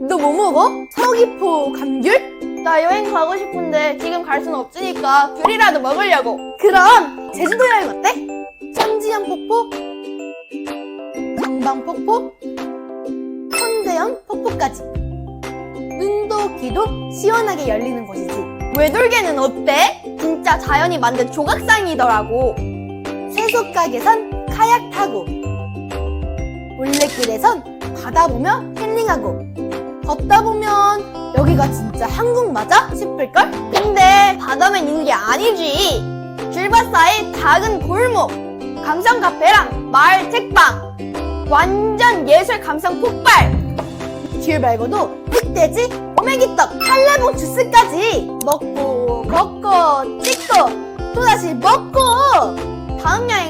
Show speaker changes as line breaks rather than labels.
너 뭐 먹어? 서귀포 감귤?
나 여행 가고 싶은데 지금 갈 수는 없으니까 귤이라도 먹으려고.
그럼 제주도 여행 어때? 천지연 폭포, 정방 폭포, 천대연 폭포까지. 눈도 귀도 시원하게 열리는 곳이지.
외돌개는 어때? 진짜 자연이 만든 조각상이더라고.
세속각에선 카약 타고, 올레길에선 바다 보며 힐링하고, 걷다 보면 여기가 진짜 한국 맞아? 싶을걸?
근데 바다만 있는 게 아니지. 사이 작은 골목, 감성 카페랑 마을 책방. 완전 예술 감성 폭발.
귤 말고도 흑돼지, 오메기떡, 한라봉 주스까지 먹고 걷고 찍고 또다시 먹고
다음 확정.